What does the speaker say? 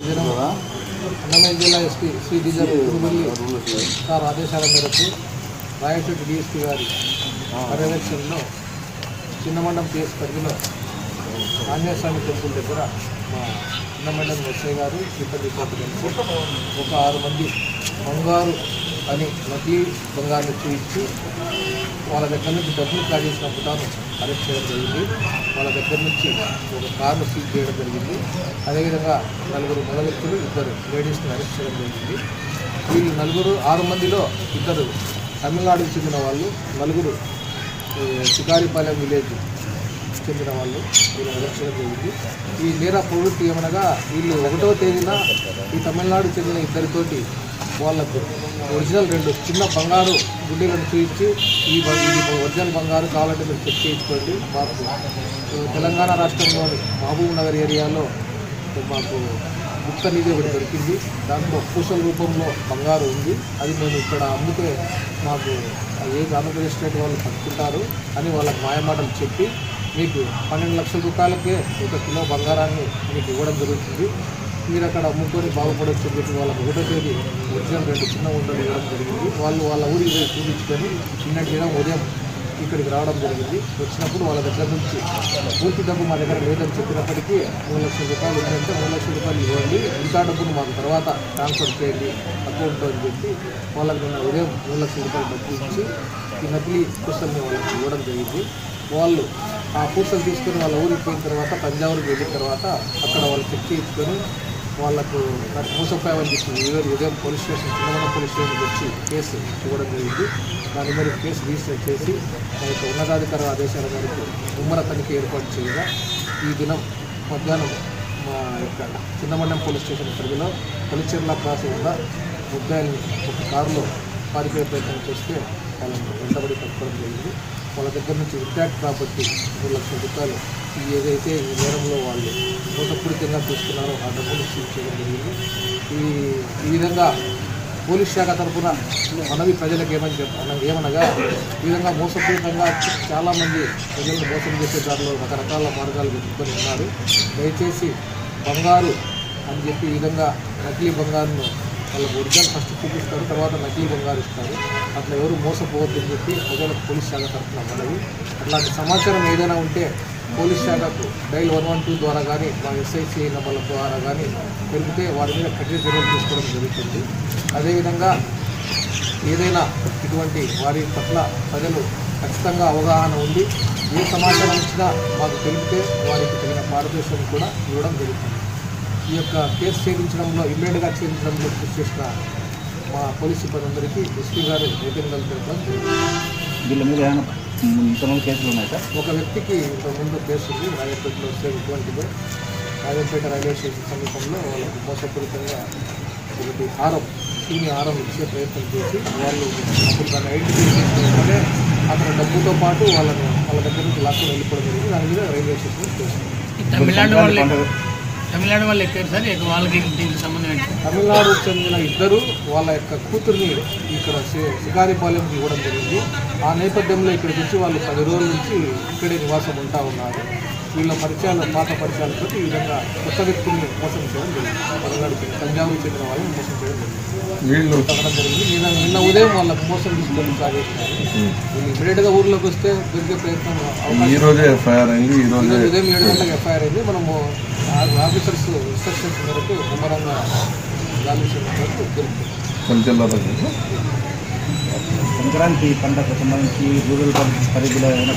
అన్నమయ్య జిల్లా ఎస్పీ శ్రీ డిజర్ తిరుమల్లి సార్ ఆదేశాల మేరకు రాయచోటి డిఎస్పీ గారి పర్యవేక్షణలో చిన్నమండం పిఎస్ పరిధిలో ఆంజనేయస్వామి టెంపుల్ దగ్గర మా ఎస్ఐ గారు సిబ్బంది ఒక ఆరు మంది బంగారు అని నకిలీ బంగారుని చూపించి వాళ్ళ దగ్గర నుంచి డబ్బులు కాజేసిన పుటాను అరెస్ట్ చేయడం జరిగింది. వాళ్ళ దగ్గర నుంచి ఒక కారును సీజ్ చేయడం జరిగింది. అదేవిధంగా నలుగురు మగ వ్యక్తులు ఇద్దరు లేడీస్ని అరెస్ట్ చేయడం జరిగింది. వీళ్ళు నలుగురు ఆరు మందిలో ఇద్దరు తమిళనాడుకు చెందిన వాళ్ళు నలుగురు ఏ, శికారిపాలెం విలేజ్ చెందిన వాళ్ళు వీళ్ళు అరెస్ట్ చేయడం జరిగింది. ఈ నేర ప్రవృత్తి ఏమనగా వీళ్ళు ఒకటో తేదీన ఈ తమిళనాడు చెందిన ఇద్దరితోటి వాళ్ళకు ఒరిజినల్ రెండు చిన్న బంగారు గుడ్డీలను చూపించి ఈ ఒరిజినల్ బంగారు కావాలంటే మీరు చెక్ చేయించుకోండి. మాకు తెలంగాణ రాష్ట్రంలోని మహబూబ్ నగర్ ఏరియాలో మాకు గుప్త నిధి ఒకటి దొరికింది. దాంట్లో పూసల రూపంలో బంగారు ఉంది. అది మేము ఇక్కడ అమ్మితే మాకు ఏ ఆంధ్రప్రదేశ్ స్టేట్ వాళ్ళు పట్టుకుంటారు అని వాళ్ళకి మాయమాటలు చెప్పి మీకు పన్నెండు లక్షల రూపాయలకే ఒక కిలో బంగారాన్ని మీకు ఇవ్వడం జరుగుతుంది. మీరు అక్కడ అమ్ముకొని బాగుపడొచ్చు అని చెప్పి వాళ్ళకి ఒకటో తేదీ ఒరిజినల్ రెండు చిన్న ఉండడం ఇవ్వడం జరిగింది. వాళ్ళు వాళ్ళ ఊరికి పోయి చూపించుకొని చిన్న దినం ఉదయం ఇక్కడికి రావడం జరిగింది. వచ్చినప్పుడు వాళ్ళ దగ్గర నుంచి పూర్తి డబ్బు మా దగ్గర లేదని చెప్పినప్పటికీ మూడు లక్షల రూపాయలు ఉందంటే మూడు లక్షల రూపాయలు ఇవ్వండి. ఇంకా డబ్బును మాకు తర్వాత ట్రాన్స్ఫర్ చేయండి అకౌంట్ అని చెప్పి వాళ్ళకి నిన్న ఉదయం మూడు లక్షల రూపాయలు డబ్బు ఇచ్చి ఈ నకిలీ పుస్తల్ని వాళ్ళకి ఇవ్వడం జరిగింది. వాళ్ళు ఆ పూసలు తీసుకొని వాళ్ళ ఊరికి పోయిన తర్వాత తంజావూరుకి వెళ్ళిన తర్వాత అక్కడ వాళ్ళు చెక్ చేయించుకొని వాళ్ళకు నాకు మోసపోయామని చెప్పి ఈరోజు ఉదయం పోలీస్ స్టేషన్ చిన్నమన పోలీస్ స్టేషన్కి వచ్చి కేసు ఇవ్వడం జరిగింది. దాని మీద కేసు రిజిస్టర్ చేసి మా యొక్క ఉన్నతాధికార ఆదేశాల మేరకు ముమ్మర తనిఖీ ఏర్పాటు చేయగా ఈ దినం మధ్యాహ్నం మా యొక్క చిన్నమండం పోలీస్ స్టేషన్ పరిధిలో కొలిచెర్ల క్రాస్ వద్ద ముద్దాయిని ఒక కారులో పారిపోయే ప్రయత్నం చేస్తే వాళ్ళని వెంటబడి పట్టుకోవడం జరిగింది. వాళ్ళ దగ్గర నుంచి ఇంటాక్ట్ ప్రాపర్టీ మూడు లక్షల రూపాయలు. ఏదైతే ఈ నేరంలో విస్తృతంగా చూస్తున్నారు. ఆ డబ్బులు సీజ్ చేయడం జరిగింది. ఈ ఈ విధంగా పోలీస్ శాఖ తరఫున మనవి ప్రజలకు ఏమని చెప్ప ఏమనగా ఈ విధంగా మోసపూరితంగా చాలామంది ప్రజలను మోసం చేసే దారిలో రకరకాల మార్గాలు వెతుక్కొని ఉన్నారు. దయచేసి బంగారు అని చెప్పి ఈ విధంగా నకిలీ బంగారును వాళ్ళకి ఒరిజినల్ ఫస్ట్ చూపిస్తారు తర్వాత నకిలీ బంగారు ఇస్తారు. అట్లా ఎవరు మోసపోవద్దని చెప్పి ప్రజలకు పోలీస్ శాఖ తరఫున మనవి అట్లాంటి సమాచారం ఏదైనా ఉంటే పోలీస్ శాఖకు డైల్ వన్ వన్ టూ ద్వారా కానీ మా ఎస్ఐసి నెంబర్ల ద్వారా కానీ తెలిపితే వారి మీద కఠిన చర్యలు తీసుకోవడం జరుగుతుంది. అదేవిధంగా ఏదైనా ఇటువంటి వారి పట్ల ప్రజలు ఖచ్చితంగా అవగాహన ఉంది ఏ సమాచారం ఇచ్చినా మాకు తెలిపితే వారికి తగిన పారదర్శకం కూడా ఇవ్వడం జరుగుతుంది. ఈ యొక్క కేసు ఛేదించడంలో ఇమ్మీడియట్గా ఛేదించడంలో కృషి చేసిన మా పోలీస్ సిబ్బంది ఎస్పీ గారు తెలపడం జరిగింది. వీళ్ళ మీద ఏమైనా ఇంతమంది కేసులు ఉన్నాయి సార్? ఒక వ్యక్తికి ఇంతకుముందు కేసు ఉంది. రాజపేటలో వస్తే ఇటువంటిదే. రాజపేట రైల్వే స్టేషన్ సమీపంలో వాళ్ళకు మోసపూరితంగా ఒకటి హారం స్కీని హారం ఇచ్చే ప్రయత్నం చేసి వాళ్ళు అప్పుడు దాన్ని ఐడెంటిఫై చేసుకుంటే అతని డబ్బుతో పాటు వాళ్ళని వాళ్ళ దగ్గర నుంచి లాక్కొని వెళ్ళిపోవడం జరిగింది. దాని మీద రైల్వే స్టేషన్ తమిళనాడు తమిళనాడు వాళ్ళు ఎక్కారు సార్ వాళ్ళకి దీనికి సంబంధం తమిళనాడు చెందిన ఇద్దరు వాళ్ళ యొక్క కూతుర్ని ఇక్కడ శి- శికారిపాలెంకి ఇవ్వడం జరిగింది. ఆ నేపథ్యంలో ఇక్కడికి వచ్చి వాళ్ళు పది రోజుల నుంచి ఇక్కడే నివాసం ఉంటా ఉన్నారు. వీళ్ళ పరిచయాలు పాత పరిచయాలతో ఈ విధంగా కొత్త వ్యక్తుల్ని మోసం చేయడం జరిగింది. తంజావూరు చెందిన వాళ్ళని మోసం చేయడం జరిగింది. వీళ్ళు తగ్గడం జరిగింది. నిన్న నిన్న ఉదయం వాళ్ళకి మోసం తీసుకొని సాగేస్తున్నారు. ఇమీడియట్గా ఊర్లోకి వస్తే దొరికే ప్రయత్నం ఈ అవకాశం రోజే ఎఫ్ఐఆర్ అయింది ఈ రోజే ఈరోజు ఉదయం ఏడు గంటలకు ఎఫ్ఐఆర్ అయింది. మనము ఆ- ఆఫీసర్స్ ఇన్స్ట్రక్షన్స్ మేరకు ముమ్మరంగా సంక్రాంతి పంటకు సంబంధించి రూరల్ పరిధిలో ఏమైనా